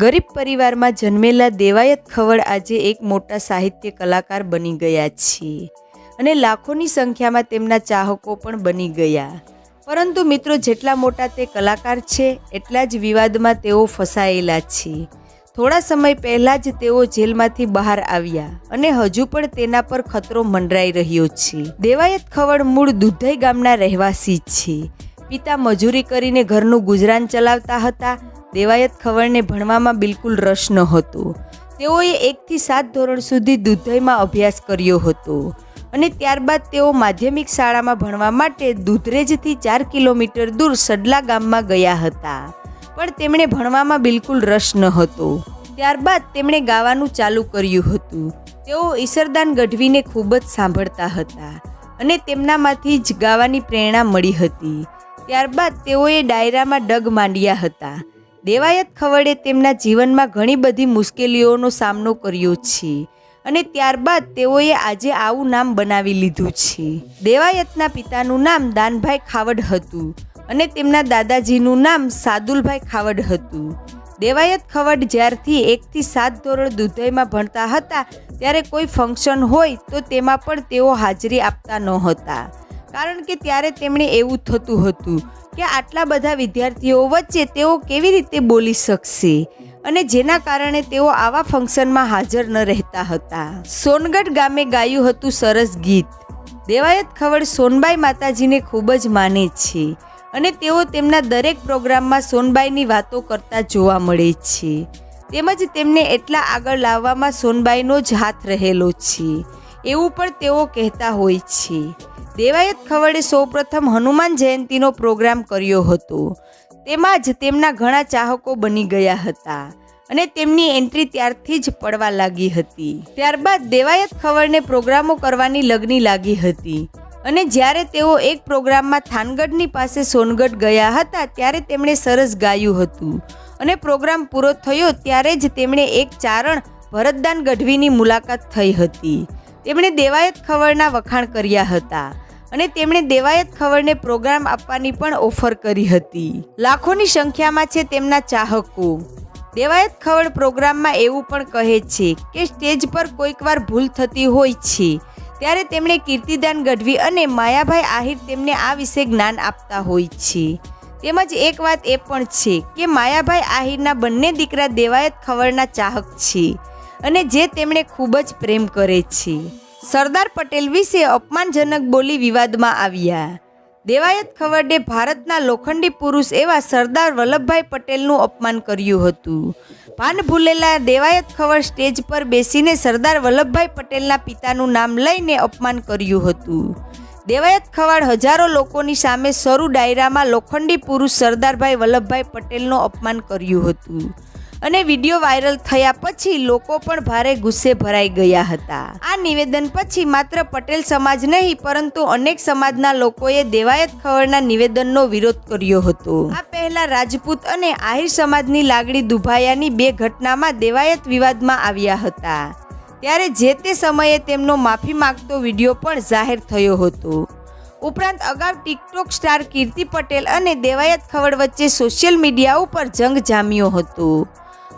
ગરીબ પરિવારમાં જન્મેલા દેવાયત ખવડ આજે એક મોટા સાહિત્ય કલાકાર બની ગયા છે અને લાખોની સંખ્યામાં તેમના ચાહકો પણ બની ગયા. પરંતુ મિત્રો, જેટલા મોટા તે કલાકાર છે, એટલા જ વિવાદમાં તેઓ ફસાયેલા છે. થોડા સમય પહેલાં જ તેઓ જેલમાંથી બહાર આવ્યા અને હજુ પણ તેના પર ખતરો મંડરાઈ રહ્યો છે. દેવાયત ખવડ મૂળ દુધઈ ગામના રહેવાસી છે. પિતા મજૂરી કરીને ઘરનું ગુજરાન ચલાવતા હતા દેવાયત ખવડને ભણવામાં બિલકુલ રસ ન હતો તેઓએ એકથી સાત ધોરણ સુધી દુધઈમાં અભ્યાસ કર્યો હતો અને ત્યારબાદ તેઓ માધ્યમિક શાળામાં ભણવા માટે દુધરેજથી ચાર કિલોમીટર દૂર સડલા ગામમાં ગયા હતા. પણ તેમણે ભણવામાં બિલકુલ રસ ન હતો ત્યારબાદ તેમણે ગાવાનું ચાલુ કર્યું હતું. તેઓ ઈશરદાન ગઢવીને ખૂબ જ સાંભળતા હતા અને તેમનામાંથી જ ગાવાની પ્રેરણા મળી હતી. ત્યારબાદ તેઓએ ડાયરામાં ડગ માંડ્યા હતા. દેવાયત ખવડે તેમના જીવનમાં ઘણી બધી મુશ્કેલીઓનો સામનો કર્યો છે. અને ત્યારબાદ તેઓએ આજે આવું નામ બનાવી લીધું છે. દેવાયતના પિતાનું નામ દાનભાઈ ખાવડ હતું અને તેમના દાદાજીનું નામ સાદુલભાઈ ખાવડ હતું. દેવાયત ખવડ જ્યારથી એકથી સાત ધોરણ દુધઈમાં ભણતા હતા, ત્યારે કોઈ ફંક્શન હોય તો તેમાં પણ તેઓ હાજરી આપતા નહોતા. કારણ કે ત્યારે તેમણે એવું થતું હતું કે આટલા બધા વિદ્યાર્થીઓ વચ્ચે તેઓ કેવી રીતે બોલી શકશે? અને જેના કારણે તેઓ આવા ફંક્શનમાં હાજર ન રહેતા હતા. સોનગઢ ગામે ગાયું હતું સરસ ગીત. દેવાયત ખવડ સોનબાઈ માતાજીને ખૂબ જ માને છે અને તેઓ તેમના દરેક પ્રોગ્રામમાં સોનબાઈની વાતો કરતા જોવા મળે છે. તેમજ તેમને એટલા આગળ લાવવામાં સોનબાઈનો જ હાથ રહેલો છે. એવું પણ તેઓ કહેતા હોય છે. દેવાયત ખવડે સૌપ્રથમ હનુમાન જયંતીનો પ્રોગ્રામ કર્યો હતો. તેમાં જ તેમના ઘણા ચાહકો બની ગયા હતા અને તેમની એન્ટ્રી ત્યારથી જ પડવા લાગી હતી. ત્યારબાદ દેવાયત ખવડને પ્રોગ્રામો કરવાની લગની લાગી હતી અને જ્યારે તેઓ એક પ્રોગ્રામમાં થાનગઢની પાસે સોનગઢ ગયા હતા ત્યારે તેમણે સરસ ગાયું હતું અને પ્રોગ્રામ પૂરો થયો ત્યારે જ તેમણે એક ચારણ ભરતદાન ગઢવીની મુલાકાત થઈ હતી. તેમણે દેવાયત ખવડના વખાણ કર્યા હતા અને તેમણે દેવાયત ખવડને પ્રોગ્રામ આપવાની પણ ઓફર કરી હતી. લાખોની સંખ્યામાં છે તેમના ચાહકો. દેવાયત ખવડ પ્રોગ્રામમાં એવું પણ કહે છે કે સ્ટેજ પર કોઈક વાર ભૂલ થતી હોય છે. ત્યારે તેમણે કીર્તિદાન ગઢવી અને માયાભાઈ આહિર તેમને આ વિશે જ્ઞાન આપતા હોય છે. તેમજ એક વાત એ પણ છે કે માયાભાઈ આહિરના બંને દીકરા દેવાયત ખવડના ચાહક છે. અને જે તેમણે ખૂબ જ પ્રેમ કરે છે. સરદાર પટેલ વિશે અપમાનજનક બોલી વિવાદમાં આવ્યા. દેવાયત ખવડે ભારતના લોખંડી પુરુષ એવા સરદાર વલ્લભભાઈ પટેલનું અપમાન કર્યું હતું. ભાન ભૂલેલા દેવાયત ખવડ સ્ટેજ પર બેસીને સરદાર વલ્લભભાઈ પટેલના પિતાનું નામ લઈને અપમાન કર્યું હતું. દેવાયત ખવાડ હજારો લોકોની સામે શરૂ ડાયરામાં લોખંડી પુરુષ સરદારભાઈ વલ્લભભાઈ પટેલનું અપમાન કર્યું હતું. અને વીડિયો વાયરલ થયા પછી લોકો પણ ભારે ગુસ્સે ભરાઈ ગયા હતા. આ નિવેદન પછી માત્ર પટેલ સમાજ નહીં, પરંતુ અનેક સમાજના લોકોએ દેવાયત ખવડના નિવેદનનો વિરોધ કર્યો હતો. આ પહેલા રાજપૂત અને આહિર સમાજની લાગણી દુભાયાની બે ઘટનામાં દેવાયત વિવાદમાં આવ્યા હતા. ત્યારે જે તે સમયે તેમનો માફી માંગતો વીડિયો પણ જાહેર થયો હતો. ઉપરાંત અગાઉ ટિકટોક સ્ટાર કીર્તિ પટેલ અને દેવાયત ખવડ વચ્ચે સોશિયલ મીડિયા ઉપર જંગ જામ્યો હતો.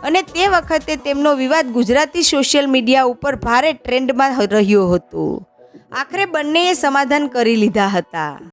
અને તે વખતે તેમનો વિવાદ ગુજરાતી સોશિયલ મીડિયા ઉપર ભારે ટ્રેન્ડમાં રહ્યો હતો. આખરે બંનેએ સમાધાન કરી લીધા હતા.